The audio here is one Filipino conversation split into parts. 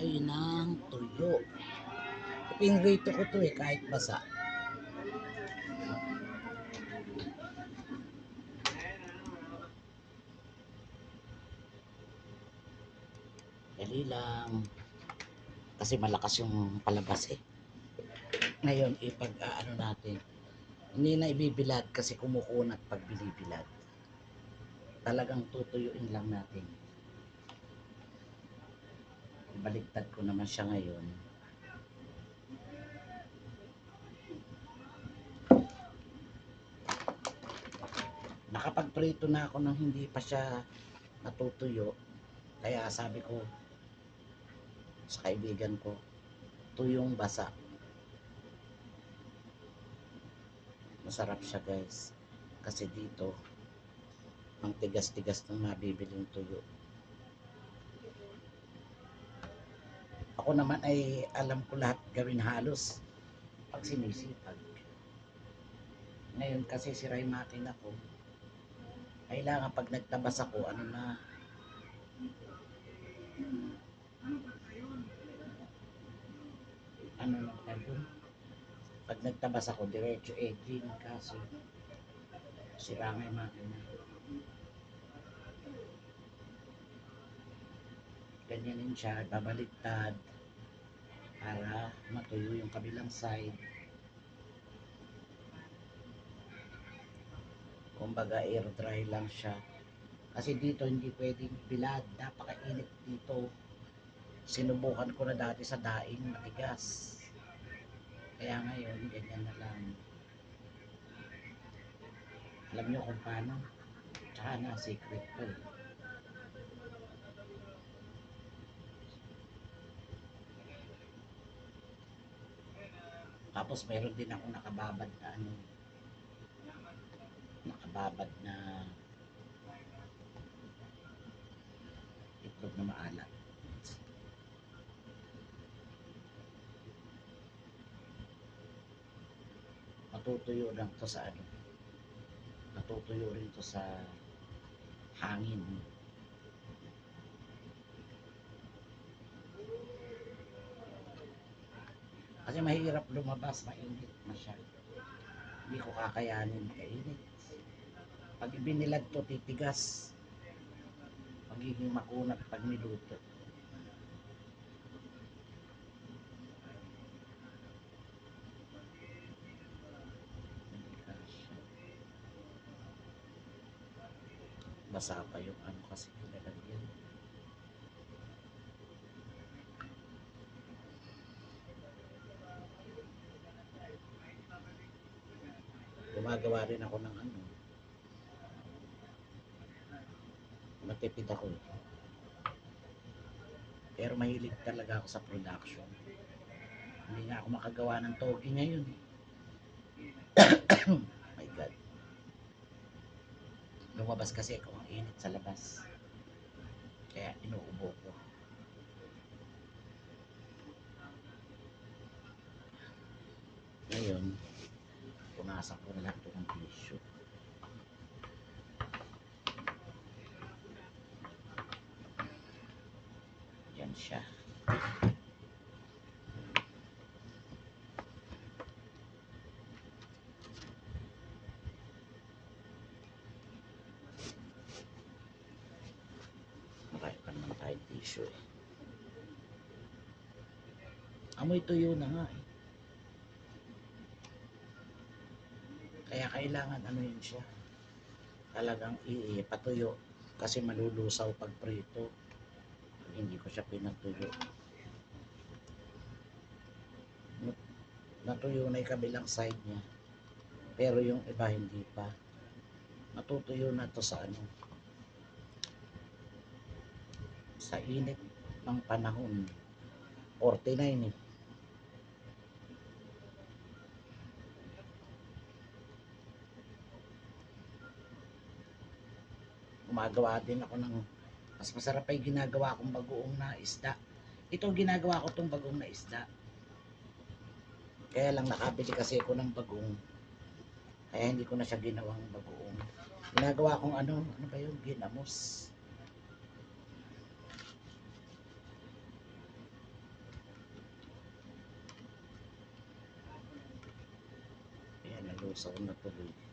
tayo ng tuyo. Pinrito ko to eh, kahit basa. Dali lang. Kasi malakas yung palabas eh. Ngayon, ipag ano natin. Hindi na ibibilad kasi kumukunat pag binibilad. Talagang tutuyuin lang natin. Baligtad ko naman siya ngayon. Nakapagprito na ako nang hindi pa siya natutuyo. Kaya sabi ko sa kaibigan ko, tuyong basa. Masarap siya guys. Kasi dito, ang tigas-tigas ng mabibiling tuyo. Ako naman ay alam ko lahat gawin halos pag sinisipag. Ngayon kasi si Raymakin ako, kailangan pag nagtabas ako, ano na, ano na dun? Pag nagtabas ako, diretso edging, kaso sira nga yung makina. Ganyanin siya, babaliktad para matuyo yung kabilang side. Kumbaga air dry lang siya. Kasi dito hindi pwedeng bilad, napakainit dito. Sinubukan ko na dati sa daing matigas. Kaya ngayon, ganyan na lang. Alam niyo kung paano? Tsaka na, secret pa eh. Tapos meron din ako nakababad na ano, nakababad na itlog na maalat. Matutuyo lang to sa ano, natutuyo rin to sa hangin. Kasi mahirap lumabas, mainit masyado. Hindi ko kakayanin, kainit. Pag ibinilad to, titigas. Magiging makunat pag niluto. Basa pa yung ano kasi pinalagyan. Gumagawa rin ako ng ano. Matipid ako. Pero mahilig talaga ako sa production. Hindi nga ako makagawa ng togi ngayon. My God. Lumabas kasi ako ang init sa labas. Kaya inuubo ko. Ngayon, punasan ko na lang ito ng tissue. Yan siya. Marami pa naman tissue eh. Amoy tuyo na nga eh. Kaya kailangan ano yun siya. Talagang ipatuyo kasi malulusaw pag prito. Hindi ko siya pinatuyo. Nat- Natuyo na yung kabilang side niya. Pero yung iba hindi pa. Matutuyo na to sa ano. Sa init ng panahon. 49 eh. gumagawa din ako ng mas masarap pa ginagawa kong bagoong na isda. Ito ginagawa ko tong bagoong na isda. Kaya lang nakabili kasi ako ng bagoong. Kaya hindi ko na siya ginawang bagoong. Ginagawa kong ano, ano ba yung ginamos? Ayan, nalusaw na tuloy.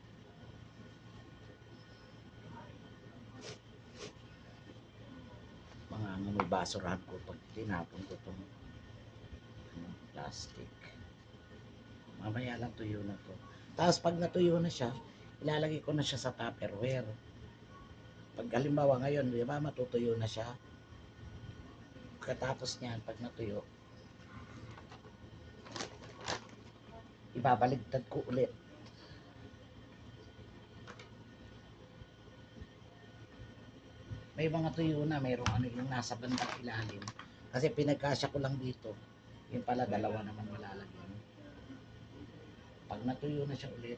Mga ano, may basurahan ko pag tinapon ko itong ano, plastic. Mamaya lang tuyo na to. Tapos pag natuyo na siya, ilalagay ko na siya sa tupperware. Pag halimbawa ngayon, di ba, matutuyo na siya. Pagkatapos niyan, pag natuyo, ibabaligtad ko ulit. May mga tuyo na, mayroong ano yung nasa bandang ilalim. Kasi pinagkasya ko lang dito. Yung pala, dalawa naman malalagyan. Pag natuyo na siya ulit,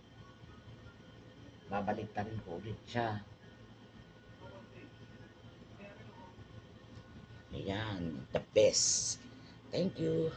babaligtarin ko ulit siya. Ayan, the best. Thank you.